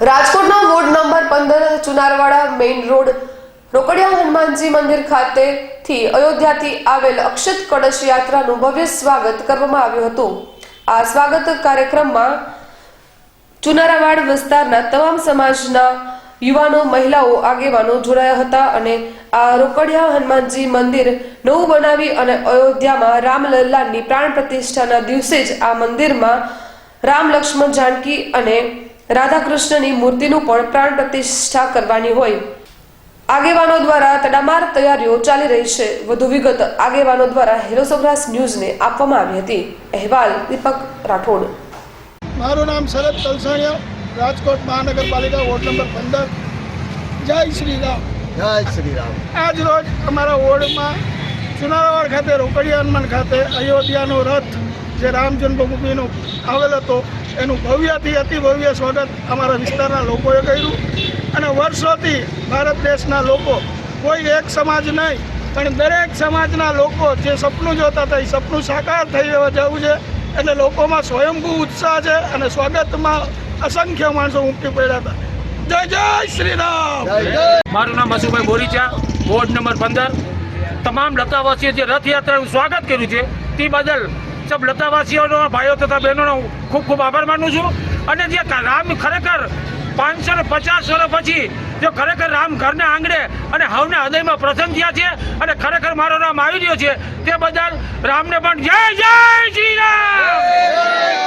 રાજકોટના ward number પંદર Chunarwada main road Rokadiya Hanumanji મંદિર ખાતેથી અયોધ્યાથી આવેલ અક્ષત કળશ યાત્રાનું ભવ્ય સ્વાગત કરવામાં આવ્યું હતું. આ સ્વાગત કાર્યક્રમમાં ચુનારાવાડ વિસ્તારના તમામ સમાજના યુવાનો, મહિલાઓ, આગેવાનો જોડાયા હતા અને આ રોકડિયા હનુમાનજી મંદિર નવું બનાવી અને અયોધ્યામાં રામલલ્લાની પ્રાણ પ્રતિષ્ઠાના દિવસે જ આ મંદિરમાં રામ લક્ષ્મણ જાનકી અને રાધાકૃષ્ણની મૂર્તિનું પણ પ્રાણ પ્રતિષ્ઠા કરવાની હોય. આગેવાનો દ્વારા તડામાર તૈયારીઓ ચાલી રહી છે. વધુ વિગત આગેવાનો દ્વારા હેલો સૌરાસ ન્યૂઝને આપવામાં આવી હતી. અહેવાલ દીપક રાઠોડ. મારું નામ શરદ તલસાણિયા રાજકોટ મહાનગરપાલિકા વોર્ડ નંબર પંદર. જય શ્રી રામ. જય શ્રી રામ. આજ રોજ અમારા વોર્ડમાં ચુનારાવાડ ખાતે રોકડિયા હનુમાન ખાતે અયોધ્યાનો રથ જે રામ જન્મભૂમિનો આવેલ હતો એનું ભવ્યથી અતિ ભવ્ય સ્વાગત અમારા વિસ્તારના લોકોએ કર્યું. અને વર્ષોથી ભારત દેશના લોકો કોઈ એક સમાજ નહીં પણ દરેક સમાજના લોકો જે સપનું જોતા હતા એ સપનું સાકાર થઈ જવું છે. એટલે લોકોમાં સ્વયંભૂ ઉત્સાહ છે અને સ્વાગતમાં અસંખ્ય માણસો ઉમટી પડ્યા હતા. જય જય શ્રી રામ જય જય! મારું નામ હસુભાઈ બોરીચા વોર્ડ નંબર પંદર. તમામ લતાવાસીએ જે રથયાત્રાનું સ્વાગત કર્યું છે તે બદલ સબ લતાવાસીઓનો ભાઈઓ તથા બહેનોનો ખૂબ ખૂબ આભાર માનું છું. અને જે રામ ખરેખર પાંચસો ને પચાસ વર્ષ પછી જો ખરેખર રામ ઘરના આંગણે અને હવના હૃદયમાં પ્રસન્ન થયા છે અને ખરેખર મારો નામ આવી રહ્યો છે, તે બદલ રામને પણ જય જય શ્રી રામ!